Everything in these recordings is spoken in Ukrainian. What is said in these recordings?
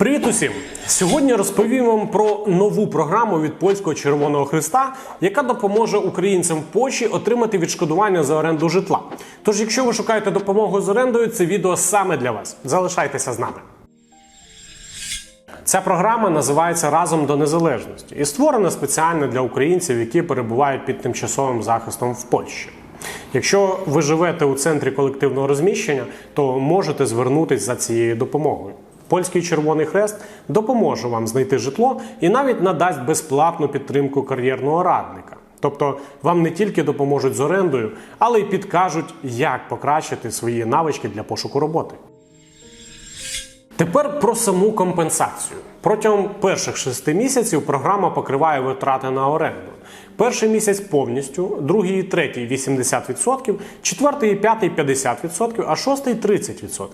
Привіт усім! Сьогодні розповім вам про нову програму від польського Червоного Христа, яка допоможе українцям в Польщі отримати відшкодування за оренду житла. Тож, якщо ви шукаєте допомогу з орендою, це відео саме для вас. Залишайтеся з нами. Ця програма називається Разом до незалежності і створена спеціально для українців, які перебувають під тимчасовим захистом в Польщі. Якщо ви живете у центрі колективного розміщення, то можете звернутися за цією допомогою. Польський Червоний Хрест допоможе вам знайти житло і навіть надасть безплатну підтримку кар'єрного радника. Тобто вам не тільки допоможуть з орендою, але й підкажуть, як покращити свої навички для пошуку роботи. Тепер про саму компенсацію. Протягом перших шести місяців програма покриває витрати на оренду. Перший місяць повністю, другий і третій 80%, четвертий і п'ятий 50%, а шостий 30%.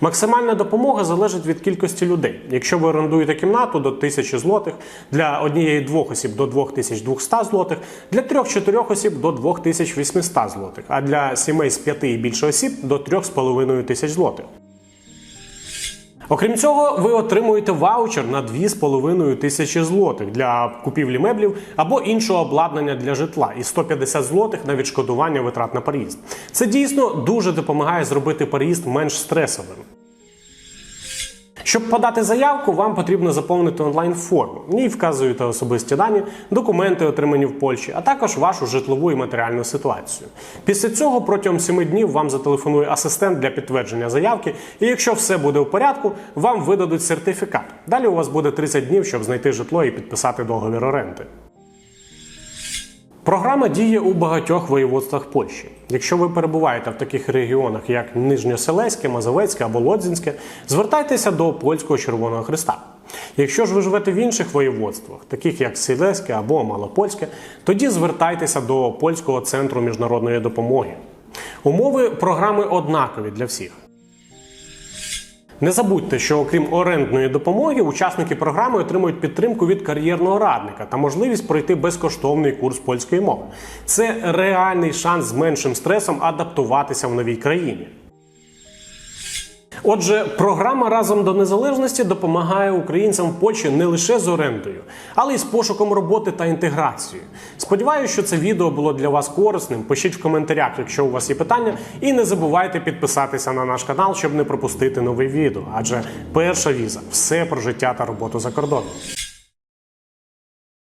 Максимальна допомога залежить від кількості людей. Якщо ви орендуєте кімнату до 1000 злотих, для однієї двох осіб до 2200 злотих, для трьох-чотирьох осіб до 2800 злотих, а для сімей з п'яти і більше осіб до 3500 злотих. Окрім цього, ви отримуєте ваучер на 2,5 тисячі злотих для купівлі меблів або іншого обладнання для житла і 150 злотих на відшкодування витрат на переїзд. Це дійсно дуже допомагає зробити переїзд менш стресовим. Щоб подати заявку, вам потрібно заповнити онлайн-форму. В ній вказуєте особисті дані, документи, отримані в Польщі, а також вашу житлову і матеріальну ситуацію. Після цього протягом 7 днів вам зателефонує асистент для підтвердження заявки, і якщо все буде в порядку, вам видадуть сертифікат. Далі у вас буде 30 днів, щоб знайти житло і підписати договір оренди. Програма діє у багатьох воєводствах Польщі. Якщо ви перебуваєте в таких регіонах, як Нижньоселеське, Мазовецьке або Лодзінське, звертайтеся до польського Червоного Христа. Якщо ж ви живете в інших воєводствах, таких як Сілеське або Малопольське, тоді звертайтеся до польського центру міжнародної допомоги. Умови програми однакові для всіх. Не забудьте, що окрім орендної допомоги, учасники програми отримують підтримку від кар'єрного радника та можливість пройти безкоштовний курс польської мови. Це реальний шанс з меншим стресом адаптуватися в новій країні. Отже, програма разом до незалежності допомагає українцям в Польщі не лише з орендою, але й з пошуком роботи та інтеграцією. Сподіваюся, що це відео було для вас корисним. Пишіть в коментарях, якщо у вас є питання, і не забувайте підписатися на наш канал, щоб не пропустити нове відео. Адже перша віза все про життя та роботу за кордоном.